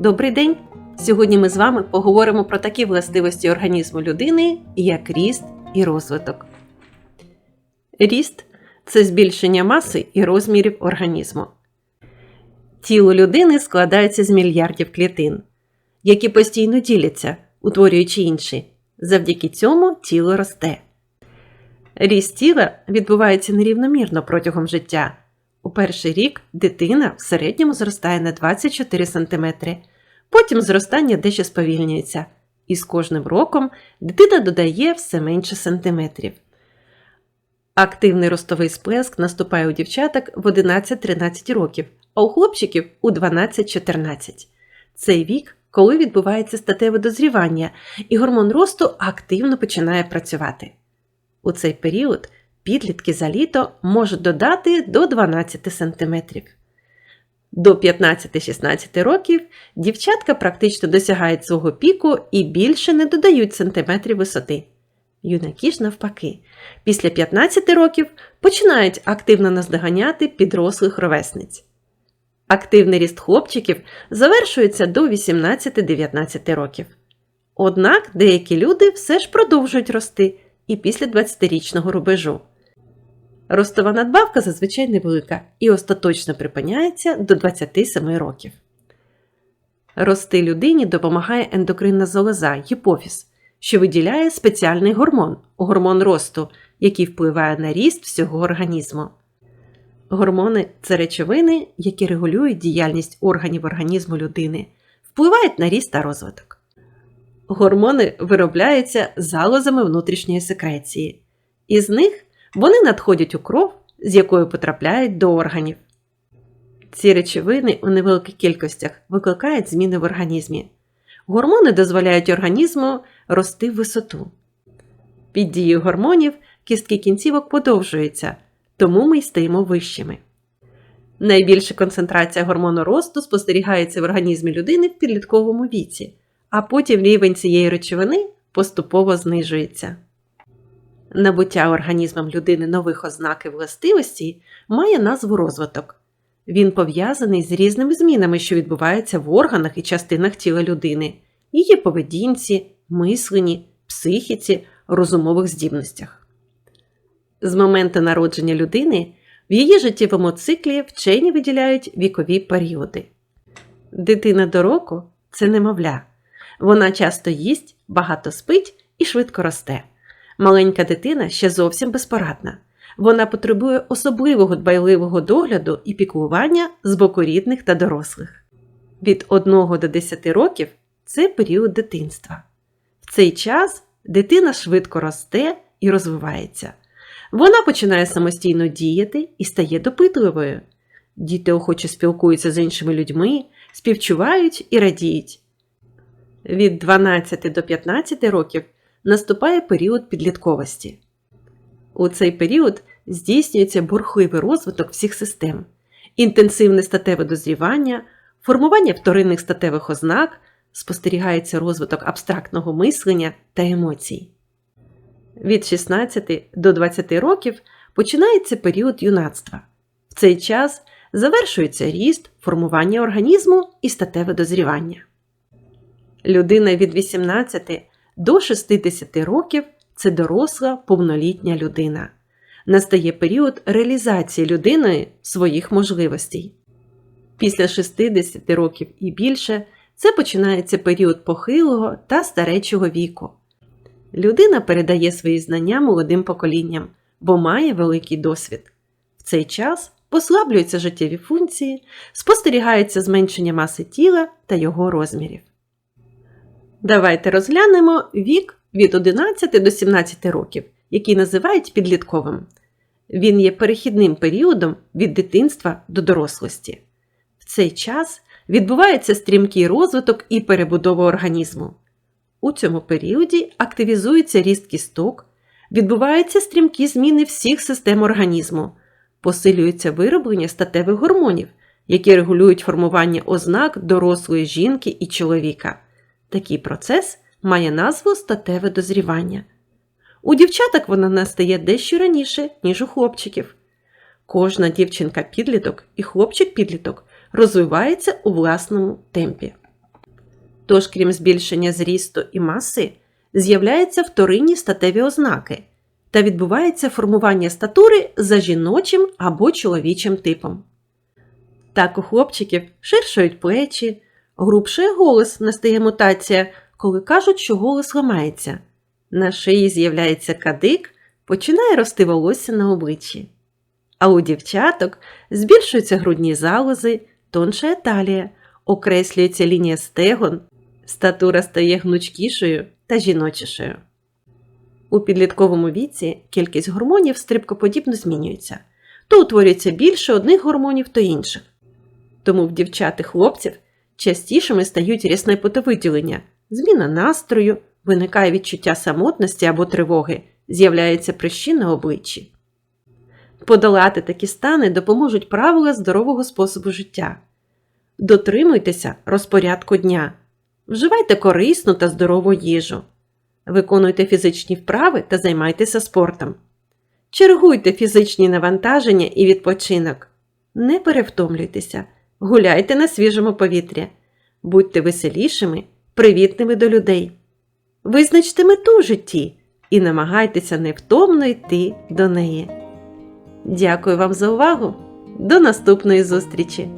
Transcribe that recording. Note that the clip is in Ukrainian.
Добрий день! Сьогодні ми з вами поговоримо про такі властивості організму людини, як ріст і розвиток. Ріст це збільшення маси і розмірів організму. Тіло людини складається з мільярдів клітин, які постійно діляться, утворюючи інші. Завдяки цьому тіло росте. Ріст тіла відбувається нерівномірно протягом життя. У перший рік дитина в середньому зростає на 24 см, потім зростання дещо сповільнюється, і з кожним роком дитина додає все менше сантиметрів. Активний ростовий сплеск наступає у дівчаток в 11-13 років, а у хлопчиків у 12-14. Цей вік, коли відбувається статеве дозрівання, і гормон росту активно починає працювати. У цей період підлітки за літо можуть додати до 12 см. До 15-16 років дівчатка практично досягають свого піку і більше не додають сантиметрів висоти. Юнаки ж навпаки, після 15 років починають активно наздоганяти підрослих ровесниць. Активний ріст хлопчиків завершується до 18-19 років. Однак деякі люди все ж продовжують рости і після 20-річного рубежу. Ростова надбавка зазвичай невелика і остаточно припиняється до 27 років. Рости людині допомагає ендокринна залоза гіпофіз, що виділяє спеціальний гормон гормон росту, який впливає на ріст всього організму. Гормони це речовини, які регулюють діяльність органів організму людини, впливають на ріст та розвиток. Гормони виробляються залозами внутрішньої секреції, із них вони надходять у кров, з якою потрапляють до органів. Ці речовини у невеликих кількостях викликають зміни в організмі. Гормони дозволяють організму рости в висоту. Під дією гормонів кістки кінцівок подовжуються, тому ми й стаємо вищими. Найбільша концентрація гормону росту спостерігається в організмі людини в підлітковому віці, а потім рівень цієї речовини поступово знижується. Набуття організмом людини нових ознак і властивостей має назву розвиток. Він пов'язаний з різними змінами, що відбуваються в органах і частинах тіла людини, її поведінці, мисленні, психіці, розумових здібностях. З моменту народження людини в її життєвому циклі вчені виділяють вікові періоди. Дитина до року це немовля. Вона часто їсть, багато спить і швидко росте. Маленька дитина ще зовсім безпорадна. Вона потребує особливого дбайливого догляду і піклування з боку рідних та дорослих. Від 1 до 10 років це період дитинства. В цей час дитина швидко росте і розвивається. Вона починає самостійно діяти і стає допитливою. Діти охоче спілкуються з іншими людьми, співчувають і радіють. Від 12 до 15 років наступає період підлітковості. У цей період здійснюється бурхливий розвиток всіх систем, інтенсивне статеве дозрівання, формування вторинних статевих ознак, спостерігається розвиток абстрактного мислення та емоцій. Від 16 до 20 років починається період юнацтва. В цей час завершується ріст, формування організму і статеве дозрівання. Людина від 18 до 60 років це доросла повнолітня людина. Настає період реалізації людиною своїх можливостей. Після 60 років і більше це починається період похилого та старечого віку. Людина передає свої знання молодим поколінням, бо має великий досвід. В цей час послаблюються життєві функції, спостерігається зменшення маси тіла та його розмірів. Давайте розглянемо вік від 11 до 17 років, який називають підлітковим. Він є перехідним періодом від дитинства до дорослості. В цей час відбувається стрімкий розвиток і перебудова організму. У цьому періоді активізується ріст кісток, відбуваються стрімкі зміни всіх систем організму, посилюється вироблення статевих гормонів, які регулюють формування ознак дорослої жінки і чоловіка. Такий процес має назву статеве дозрівання. У дівчаток вона настає дещо раніше, ніж у хлопчиків. Кожна дівчинка-підліток і хлопчик-підліток розвивається у власному темпі. Тож, крім збільшення зрісту і маси, з'являються вторинні статеві ознаки та відбувається формування статури за жіночим або чоловічим типом. Так у хлопчиків ширшають плечі, грубший голос настає мутація, коли кажуть, що голос ламається. На шиї з'являється кадик, починає рости волосся на обличчі. А у дівчаток збільшуються грудні залози, тонша талія, окреслюється лінія стегон, статура стає гнучкішою та жіночішою. У підлітковому віці кількість гормонів стрибкоподібно змінюється. То утворюється більше одних гормонів, то інших. Тому в дівчат і хлопців частішими стають рясне потовиділення, зміна настрою, виникає відчуття самотності або тривоги, з'являється прищі на обличчі. Подолати такі стани допоможуть правила здорового способу життя. Дотримуйтеся розпорядку дня, вживайте корисну та здорову їжу, виконуйте фізичні вправи та займайтеся спортом. Чергуйте фізичні навантаження і відпочинок. Не перевтомлюйтеся, гуляйте на свіжому повітрі, будьте веселішими, привітними до людей. Визначте мету в житті і намагайтеся невтомно йти до неї. Дякую вам за увагу! До наступної зустрічі!